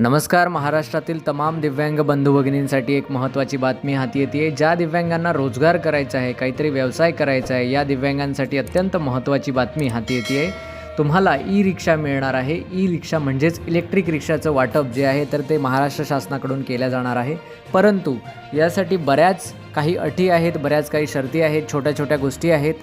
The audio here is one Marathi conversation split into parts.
नमस्कार महाराष्ट्रातील तमाम दिव्यांग बंधू भगिनींसाठी एक महत्त्वाची बातमी हाती येते. ज्या दिव्यांगांना रोजगार करायचा आहे काहीतरी व्यवसाय करायचा आहे या दिव्यांगांसाठी अत्यंत महत्त्वाची बातमी हाती येते आहे. तुम्हाला ई रिक्षा मिळणार आहे. ई रिक्षा म्हणजेच इलेक्ट्रिक रिक्षाचं वाटप जे आहे तर ते महाराष्ट्र शासनाकडून केल्या जाणार आहे. परंतु यासाठी बऱ्याच काही अटी आहेत बऱ्याच काही शर्ती आहेत छोट्या छोट्या गोष्टी आहेत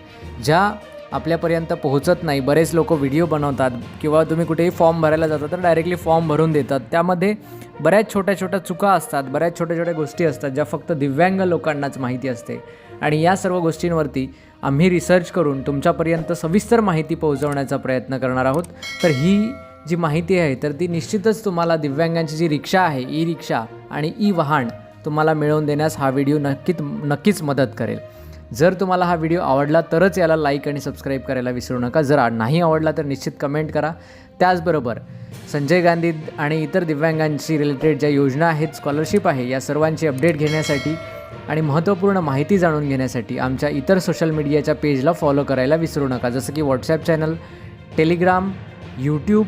ज्या आपल्यापर्यंत पोहोचत नाही. बरेच लोक व्हिडिओ बनवतात किंवा तुम्ही कुठेही फॉर्म भरायला जाता तर डायरेक्टली फॉर्म भरून देतात. त्यामध्ये बऱ्याच छोट्या छोट्या चुका असतात बऱ्याच छोट्या छोट्या गोष्टी असतात ज्या फक्त दिव्यांग लोकांनाच माहिती असते. आणि या सर्व गोष्टींवरती आम्ही रिसर्च करून तुमच्यापर्यंत सविस्तर माहिती पोहोचवण्याचा प्रयत्न करणार आहोत. तर ही जी माहिती आहे तर ती निश्चितच तुम्हाला दिव्यांगांची जी रिक्षा आहे ई रिक्षा आणि ई वाहन तुम्हाला मिळवून देण्यास हा व्हिडिओ नक्कीच नक्कीच मदत करेल. जर तुम्हाला हा व्हिडिओ आवडला तरच याला लाईक आणि सबस्क्राईब करायला विसरू नका. जर नाही आवडला तर निश्चित कमेंट करा. त्याचबरोबर संजय गांधी आणि इतर दिव्यांगांशी रिलेटेड ज्या योजना आहेत स्कॉलरशिप आहे या सर्वांची अपडेट घेण्यासाठी आणि महत्त्वपूर्ण माहिती जाणून घेण्यासाठी आमच्या इतर सोशल मीडियाच्या पेजला फॉलो करायला विसरू नका. जसं की व्हॉट्सॲप चॅनल टेलिग्राम यूट्यूब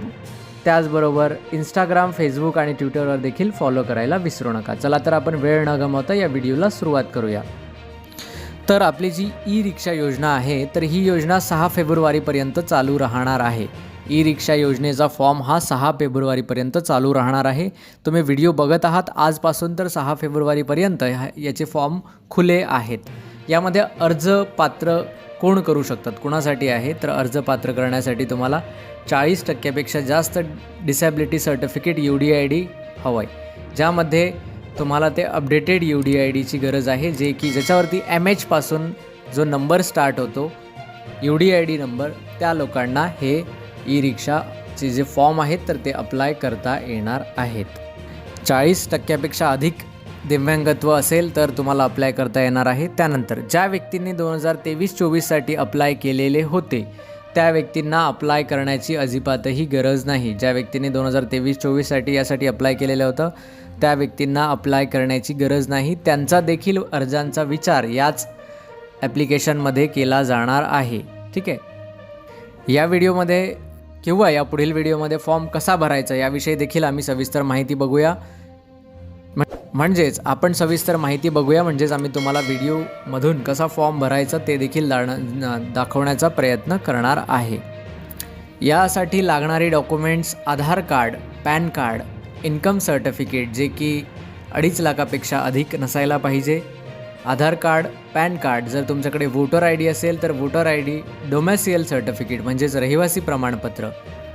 त्याचबरोबर इंस्टाग्राम फेसबुक आणि ट्विटरवर देखील फॉलो करायला विसरू नका. चला तर आपण वेळ न गमावता या व्हिडिओला सुरुवात करूया. तर आपली जी ई रिक्षा योजना आहे तर ही योजना सहा फेब्रुवारीपर्यंत चालू राहणार आहे. ई रिक्षा योजनेचा फॉर्म हा सहा फेब्रुवारीपर्यंत चालू राहणार आहे. तुम्ही व्हिडिओ बघत आहात आजपासून तर सहा फेब्रुवारीपर्यंत ह्या- याचे फॉर्म खुले आहेत. यामध्ये अर्ज पात्र कोण करू शकतात? कुणासाठी आहे? तर अर्ज पात्र करण्यासाठी तुम्हाला चाळीस टक्क्यापेक्षा जास्त disability certificate U D I D हवं आहे ज्यामध्ये तुम्हाला ते अपडेटेड यू डी आय डीची गरज आहे जे की ज्याच्यावरती एम एचपासून जो नंबर स्टार्ट होतो U D I D number त्या लोकांना हे ई रिक्षाचे जे फॉर्म आहेत तर ते अप्लाय करता येणार आहेत. चाळीस टक्क्यापेक्षा अधिक दिव्यांगत्व असेल तर तुम्हाला अप्लाय करता येणार आहे. त्यानंतर ज्या व्यक्तींनी दोन हजार तेवीस चोवीससाठी अप्लाय केलेले होते त्या व्यक्तींना अप्लाय करण्याची अजिबातही गरज नाही. ज्या व्यक्तीने दोन हजार तेवीस चोवीससाठी यासाठी अप्लाय केलेलं होतं त्या व्यक्तींना अप्लाय करण्याची गरज नाही. त्यांचा देखील अर्जांचा विचार याच ॲप्लिकेशनमध्ये केला जाणार आहे. ठीक आहे? या व्हिडिओमध्ये किंवा या पुढील व्हिडिओमध्ये फॉर्म कसा भरायचा याविषयी देखील आम्ही सविस्तर माहिती बघूया. म्हणजेच आपण सविस्तर माहिती बघूया म्हणजेच आम्ही तुम्हाला व्हिडिओमधून कसा फॉर्म भरायचा ते देखील दाण दाखवण्याचा प्रयत्न करणार आहे. यासाठी लागणारी documents Aadhaar card PAN card income certificate जे की अडीच लाखापेक्षा अधिक नसायला पाहिजे. आधार कार्ड पॅन कार्ड जर तुमच्याकडे वोटर आय डी असेल तर voter I D domicile certificate म्हणजेच रहिवासी प्रमाणपत्र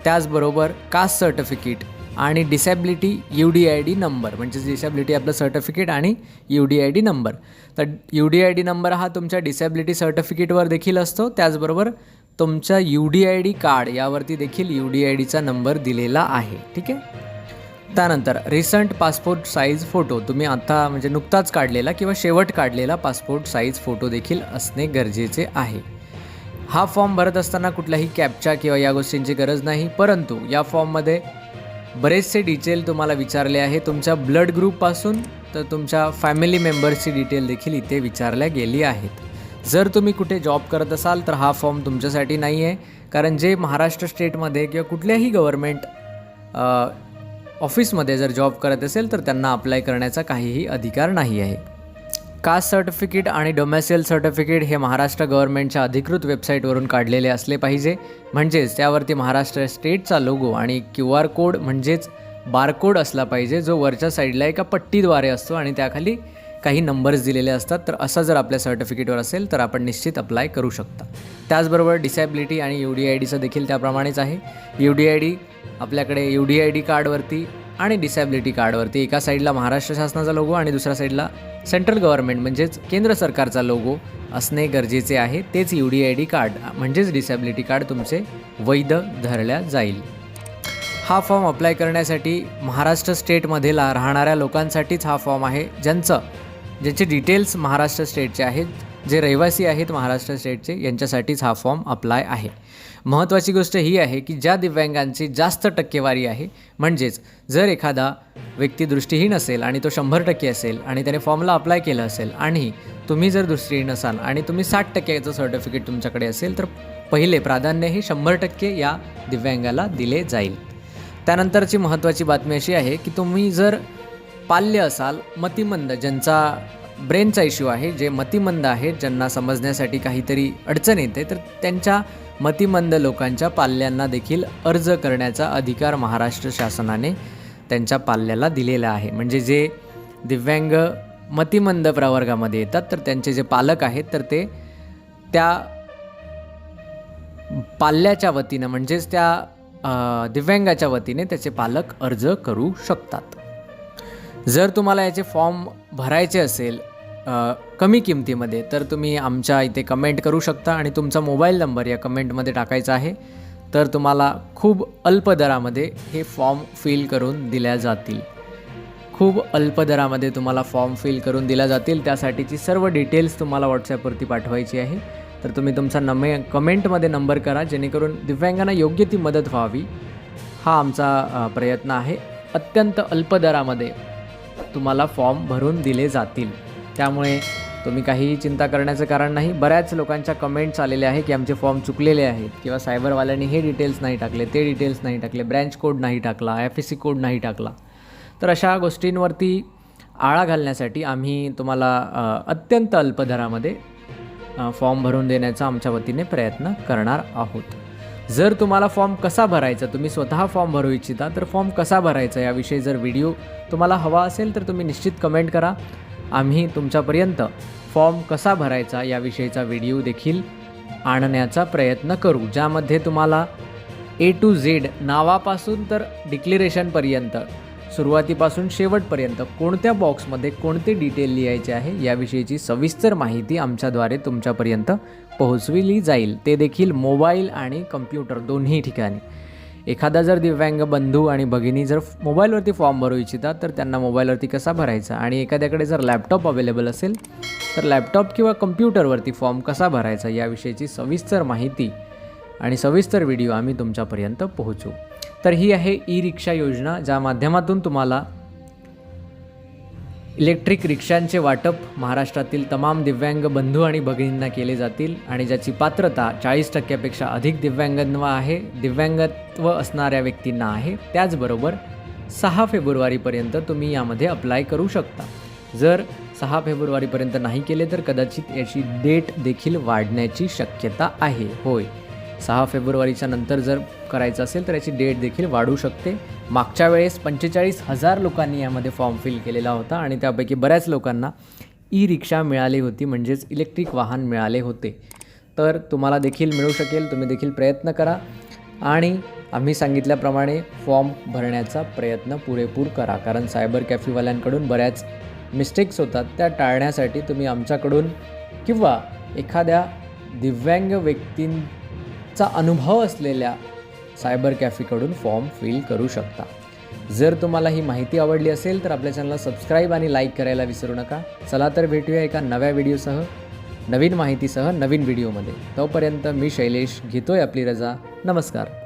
त्याचबरोबर कास्ट सर्टिफिकेट आणि disability U D I D number म्हणजेच डिसॅबिलिटी आपलं सर्टिफिकेट आणि U D I D number तर U D I D number हा तुमच्या डिसॅबिलिटी सर्टिफिकेटवर देखील असतो. त्याचबरोबर तुमच्या U D I D card यावरती देखील यू डी आय डीचा नंबर दिलेला आहे. ठीक आहे? त्यानंतर रिसंट पासपोर्ट साईज फोटो तुम्ही आता म्हणजे नुकताच काढलेला किंवा शेवट काढलेला पासपोर्ट साईज फोटो देखील असणे गरजेचे आहे. हा फॉर्म भरत असताना कुठलाही कॅपचा किंवा या गोष्टींची गरज नाही. परंतु या फॉर्ममध्ये बरेचसे डिटेल तुम्हाला विचारले आहे. तुमच्या ब्लड ग्रुपपासून तर तुमच्या फॅमिली मेंबर्सची डिटेल देखील इथे विचारल्या गेली आहेत. जर तुम्ही कुठे जॉब करत असाल तर हा फॉर्म तुमच्यासाठी नाही आहे कारण जे महाराष्ट्र स्टेटमध्ये किंवा कुठल्याही गव्हर्मेंट ऑफिसमध्ये जर जॉब करत असेल तर त्यांना अप्लाय करण्याचा काहीही अधिकार नाही आहे कास्ट सर्टिफिकेट आणि डोमॅसियल सर्टिफिकेट हे महाराष्ट्र गव्हर्नमेंटच्या अधिकृत वेबसाईटवरून काढलेले असले पाहिजे. म्हणजेच त्यावरती महाराष्ट्र स्टेटचा लोगो आणि क्यू आर कोड म्हणजेच बारकोड असला पाहिजे जो वरच्या साईडला एका पट्टीद्वारे असतो आणि त्याखाली काही नंबर्स दिलेले असतात. तर असं जर आपल्या सर्टिफिकेटवर असेल तर आपण निश्चित अप्लाय करू शकता. त्याचबरोबर डिसॅबिलिटी आणि यू डी आय डीचं देखील त्याप्रमाणेच आहे. यू डी आय डी आपल्याकडे यू डी आय डी कार्डवरती आणि डिसॅबिलिटी कार्डवरती एका साईडला महाराष्ट्र शासनाचा लोगो आणि दुसऱ्या साईडला सेंट्रल गव्हर्नमेंट म्हणजेच केंद्र सरकारचा लोगो असणे गरजेचे आहे. तेच U D I D card म्हणजेच डिसॅबिलिटी कार्ड तुमचे वैध धरल्या जाईल. हा फॉर्म अप्लाय करण्यासाठी महाराष्ट्र स्टेटमध्ये ला राहणाऱ्या लोकांसाठीच हा फॉर्म आहे. ज्यांचं ज्यांचे डिटेल्स महाराष्ट्र स्टेटचे आहेत जे रहिवासी आहेत महाराष्ट्र स्टेटचे यांच्यासाठीच हा फॉर्म अप्लाय आहे. महत्त्वाची गोष्ट ही आहे की ज्या दिव्यांगांची जास्त टक्केवारी आहे म्हणजेच जर एखादा व्यक्ती दृष्टीहीन असेल आणि तो शंभर टक्के असेल आणि त्याने फॉर्मला अप्लाय केलं असेल आणि तुम्ही जर दृष्टीहीन असाल आणि तुम्ही साठ टक्क्याचं सर्टिफिकेट तुमच्याकडे असेल तर पहिले प्राधान्य हे शंभर टक्के या दिव्यांगाला दिले जाईल. त्यानंतरची महत्त्वाची बातमी अशी आहे की तुम्ही जर पाल्य असाल मतिमंद ज्यांचा ब्रेनचा इश्यू आहे जे मतिमंद आहेत ज्यांना समजण्यासाठी काहीतरी अडचण येते तर त्यांच्या मतिमंद लोकांच्या पाल्यांना देखील अर्ज करण्याचा अधिकार महाराष्ट्र शासनाने त्यांच्या पाल्याला दिलेला आहे. म्हणजे जे दिव्यांग मतिमंद प्रवर्गामध्ये येतात तर त्यांचे जे पालक आहेत तर ते त्या पाल्याच्या वतीनं म्हणजेच त्या दिव्यांगाच्या वतीने त्याचे पालक अर्ज करू शकतात. जर तुम्हाला याचे फॉर्म भरायचे असेल कमी किमतीमध्ये तर तुम्ही आमच्या इथे कमेंट करू शकता आणि तुमचा मोबाईल नंबर या कमेंटमध्ये टाकायचा आहे. तर तुम्हाला खूप अल्प दरामध्ये हे फॉर्म फिल करून दिल्या जातील. खूप अल्प दरामध्ये तुम्हाला फॉर्म फिल करून दिल्या जातील. त्यासाठीची सर्व डिटेल्स तुम्हाला व्हॉट्सॲपवरती पाठवायची आहे. तर तुम्ही तुमचा नमे कमेंटमध्ये नंबर करा जेणेकरून दिव्यांगांना योग्य ती मदत व्हावी. हा आमचा प्रयत्न आहे. अत्यंत अल्प दरामध्ये तुम्हाला फॉर्म भरून दिले जातील. त्यामुळे तुम्ही काहीही चिंता करण्याचं कारण नाही. बऱ्याच लोकांच्या कमेंट्स आलेल्या आहे की आमचे फॉर्म चुकलेले आहेत किंवा सायबरवाल्यांनी हे डिटेल्स नाही टाकले ते डिटेल्स नाही टाकले ब्रँच कोड नाही टाकला एफ एस सी कोड नाही टाकला. तर अशा गोष्टींवरती आळा घालण्यासाठी आम्ही तुम्हाला अत्यंत अल्प दरामध्ये फॉर्म भरून देण्याचा आमच्या वतीने प्रयत्न करणार आहोत. जर तुम्हाला फॉर्म कसा भरायचा तुम्ही स्वतः फॉर्म भरू इच्छिता तर फॉर्म कसा भरायचा याविषयी जर व्हिडिओ तुम्हाला हवा असेल तर तुम्ही निश्चित कमेंट करा. आम्ही तुमच्यापर्यंत फॉर्म कसा भरायचा याविषयीचा व्हिडिओ देखील आणण्याचा प्रयत्न करू ज्यामध्ये तुम्हाला ए टू झेड नावापासून तर डिक्लेरेशनपर्यंत सुरुवातीपासून शेवटपर्यंत कोणत्या बॉक्समध्ये कोणते डिटेल लिहायचे आहे याविषयीची सविस्तर माहिती आमच्याद्वारे तुमच्यापर्यंत पोहोचविली जाईल. ते देखील मोबाईल आणि कम्प्युटर दोन्ही ठिकाणी. एखादा जर दिव्यांग बंधू आणि भगिनी जर मोबाईलवरती फॉर्म भरू इच्छितात तर त्यांना मोबाईलवरती कसा भरायचा? आणि एखाद्याकडे जर लॅपटॉप अवेलेबल असेल तर लॅपटॉप किंवा कम्प्युटरवरती फॉर्म कसा भरायचा याविषयीची सविस्तर माहिती आणि सविस्तर व्हिडिओ आम्ही तुमच्यापर्यंत पोहोचू. तर ही आहे ई रिक्षा योजना ज्या माध्यमातून तुम्हाला इलेक्ट्रिक रिक्षांचे वाटप महाराष्ट्रातील तमाम दिव्यांग बंधू आणि भगिनींना केले जातील आणि ज्याची पात्रता चाळीस टक्क्यापेक्षा अधिक दिव्यांगत्व आहे दिव्यांगत्व असणाऱ्या व्यक्तींना आहे त्याचबरोबर सहा फेब्रुवारीपर्यंत तुम्ही यामध्ये अप्लाय करू शकता. जर सहा फेब्रुवारीपर्यंत नाही केले तर कदाचित याची डेट देखील वाढण्याची शक्यता आहे. होय. सहा फेब्रुवारीच्या नंतर जर करायचं असेल तर याची डेट देखील वाढू शकते. मागच्या वेळेस पंचेचाळीस हजार लोकांनी यामध्ये फॉर्म फिल केलेला होता आणि त्यापैकी बऱ्याच लोकांना ई रिक्षा मिळाली होती म्हणजेच इलेक्ट्रिक वाहन मिळाले होते. तर तुम्हाला देखील मिळू शकेल तुम्ही देखील प्रयत्न करा आणि आम्ही सांगितल्याप्रमाणे फॉर्म भरण्याचा प्रयत्न पुरेपूर करा. कारण सायबर कॅफेवाल्यांकडून बऱ्याच मिस्टेक्स होतात त्या टाळण्यासाठी तुम्ही आमच्याकडून किंवा एखाद्या दिव्यांग चा अनुभव असलेल्या सायबर कॅफेकडून फॉर्म फिल करू शकता. जर तुम्हाला ही माहिती आवडली असेल तर आपल्या चॅनलला सबस्क्राईब आणि लाईक करायला विसरू नका. चला तर भेटूया एका नव्या व्हिडिओसह नवीन माहितीसह नवीन व्हिडिओमध्ये. तोपर्यंत मी शैलेश घेतोय आपली रजा. नमस्कार.